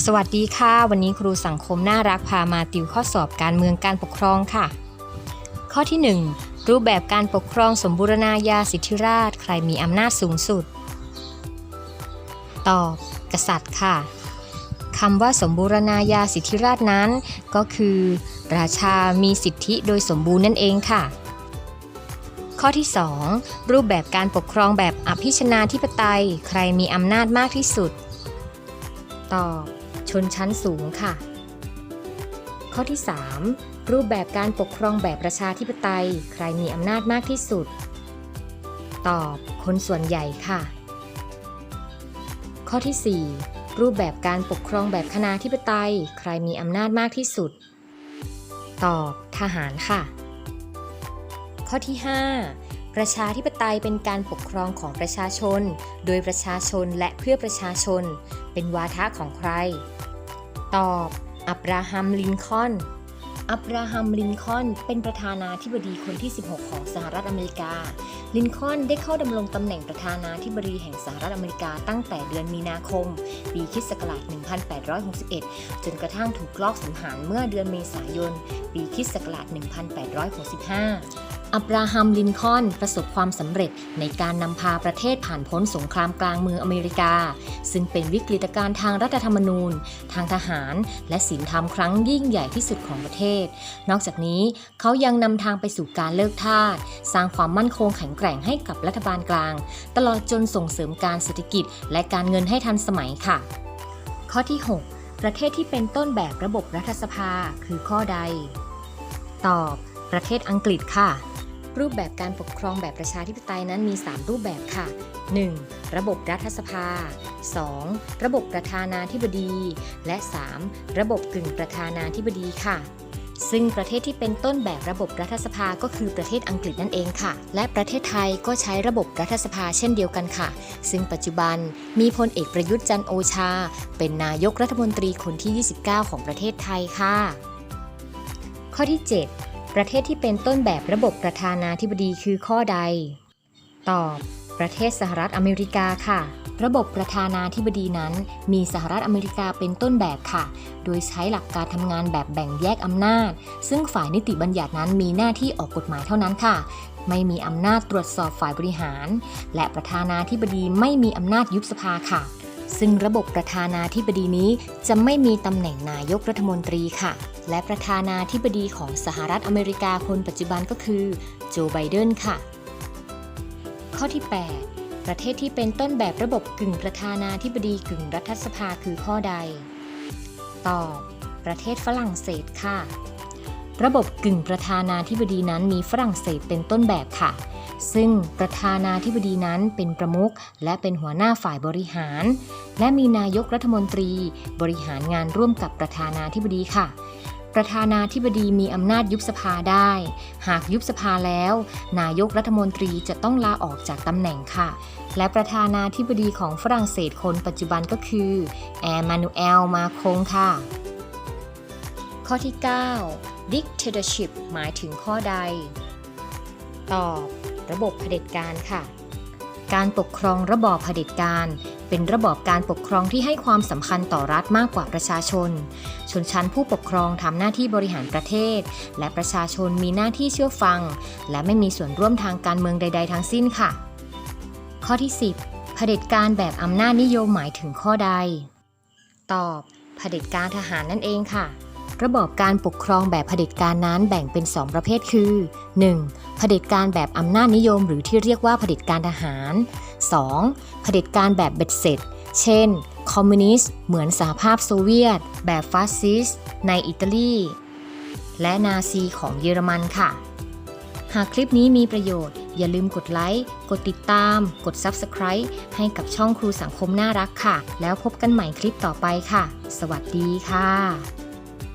สวัสดีค่ะ วันนี้ครูสังคมน่ารักพามาติวข้อสอบการเมืองการปกครองค่ะ ข้อที่ 1 รูปแบบการปกครองสมบูรณาญาสิทธิราชใครมีอำนาจสูงสุด ตอบ กษัตริย์ค่ะคำว่าสมบูรณาญาสิทธิราชนั้น ก็คือ ราชามีสิทธิโดยสมบูรณ์นั่นเองค่ะ ข้อที่ 2 รูปแบบการปกครองแบบอภิชนาธิปไตย ใครมีอำนาจมากที่สุด ตอบ ชนชั้นสูงค่ะ ข้อที่ 3 รูปแบบการปกครองแบบประชาธิปไตย ใครมีอำนาจมากที่สุด ตอบ คนส่วนใหญ่ค่ะ ข้อที่ 4 รูปแบบการปกครองแบบคณาธิปไตย ใครมีอำนาจมากที่สุด ตอบ ทหารค่ะ ข้อที่ 5ประชาธิปไตยเป็นการปกครองของประชาชน โดยประชาชนและเพื่อประชาชน เป็นวาทะของใคร ตอบ อับราฮัม ลินคอล์นอับราฮัม ลินคอล์นเป็นประธานาธิบดีคนที่ 16 ของสหรัฐอเมริกา ลินคอล์นได้เข้าดำรงตำแหน่งประธานาธิบดีแห่งสหรัฐอเมริกาตั้งแต่เดือนมีนาคม ปีคิศักราช1861 จนกระทั่งถูกลอบสังหารเมื่อเดือนเมษายน ปีคิศักราช1865 อับราฮัม ลินคอล์นประสบความสำเร็จในการนำพาประเทศผ่านพ้นสงครามกลางเมืองอเมริกา ซึ่งเป็นวิกฤตการณ์ทางรัฐธรรมนูญ ทางทหาร และศีลธรรมครั้งยิ่งใหญ่ที่สุดของประเทศ นอกจากนี้เขายังนำทางไปสู่การเลิกทาสสร้างความมั่นคงแข็งแกร่งให้กับรัฐบาลกลาง ตลอดจนส่งเสริมการเศรษฐกิจ และการเงินให้ทันสมัยค่ะ ข้อที่ 6 ประเทศที่เป็นต้นแบบระบบรัฐสภาคือข้อใด ตอบ ประเทศอังกฤษค่ะ รูปแบบการปกครองแบบประชาธิปไตยนั้นมี 3 รูปแบบค่ะ 1. ระบบรัฐสภา 2. ระบบประธานาธิบดี และ 3. ระบบกึ่งประธานาธิบดีค่ะซึ่งประเทศที่เป็นต้นแบบระบบรัฐสภาก็คือประเทศอังกฤษนั่นเองค่ะ และประเทศไทยก็ใช้ระบบรัฐสภาเช่นเดียวกันค่ะ ซึ่งปัจจุบันมีพลเอกประยุทธ์จันโอชา เป็นนายกรัฐมนตรีคนที่ 29 ของประเทศไทยค่ะ ข้อที่ 7 ประเทศที่เป็นต้นแบบระบบประธานาธิบดีคือข้อใด ตอบ ประเทศสหรัฐอเมริกาค่ะ ระบบประธานาธิบดีนั้นมีสหรัฐอเมริกาเป็นต้นแบบค่ะ โดยใช้หลักการทำงานแบบแบ่งแยกอำนาจ ซึ่งฝ่ายนิติบัญญัตินั้นมีหน้าที่ออกกฎหมายเท่านั้นค่ะ ไม่มีอำนาจตรวจสอบฝ่ายบริหาร และประธานาธิบดีไม่มีอำนาจยุบสภาค่ะ ซึ่งระบบประธานาธิบดีนี้จะไม่มีตำแหน่งนายกรัฐมนตรีค่ะ และประธานาธิบดีของสหรัฐอเมริกาคนปัจจุบันก็คือโจไบเดนค่ะ ข้อที่ 8 ประเทศที่เป็นต้นแบบระบบกึ่งประธานาธิบดีกึ่งรัฐสภาคือข้อใด ตอบ ประเทศฝรั่งเศสค่ะ ระบบกึ่งประธานาธิบดีนั้นมีฝรั่งเศสเป็นต้นแบบค่ะ ซึ่งประธานาธิบดีนั้นเป็นประมุขและเป็นหัวหน้าฝ่ายบริหาร และมีนายกรัฐมนตรีบริหารงานร่วมกับประธานาธิบดีค่ะ ประธานาธิบดีมีอำนาจยุบสภาได้ หากยุบสภาแล้ว นายกรัฐมนตรีจะต้องลาออกจากตำแหน่งค่ะ และประธานาธิบดีของฝรั่งเศสคนปัจจุบันก็คือแอร์มานูเอลมาคงค่ะ ข้อที่ 9 dictatorship หมายถึงข้อใด ตอบ ระบบเผด็จการค่ะ การปกครองระบอบเผด็จการเป็นระบอบการปกครองที่ให้ความสำคัญต่อรัฐมากกว่าประชาชน ชนชั้นผู้ปกครองทำหน้าที่บริหารประเทศ และประชาชนมีหน้าที่เชื่อฟัง และไม่มีส่วนร่วมทางการเมืองใด ๆ ทั้งสิ้นค่ะ ข้อที่ 10เผด็จการแบบอำนาจนิยมหมายถึงข้อใด ตอบเผด็จการทหารนั่นเองค่ะ ระบอบการปกครองแบบเผด็จการนั้นแบ่งเป็น 2 ประเภทคือ 1. เผด็จการแบบอำนาจนิยม หรือที่เรียกว่าเผด็จการทหาร 2. เผด็จการแบบเบ็ดเสร็จ เช่น คอมมิวนิสต์เหมือนสหภาพโซเวียต แบบฟาสซิสต์ในอิตาลี และนาซีของเยอรมันค่ะ หากคลิปนี้มีประโยชน์ อย่าลืมกดไลค์ กดติดตาม กด Subscribe ให้กับช่องครูสังคมน่ารักค่ะ แล้วพบกันใหม่คลิปต่อไปค่ะ สวัสดีค่ะ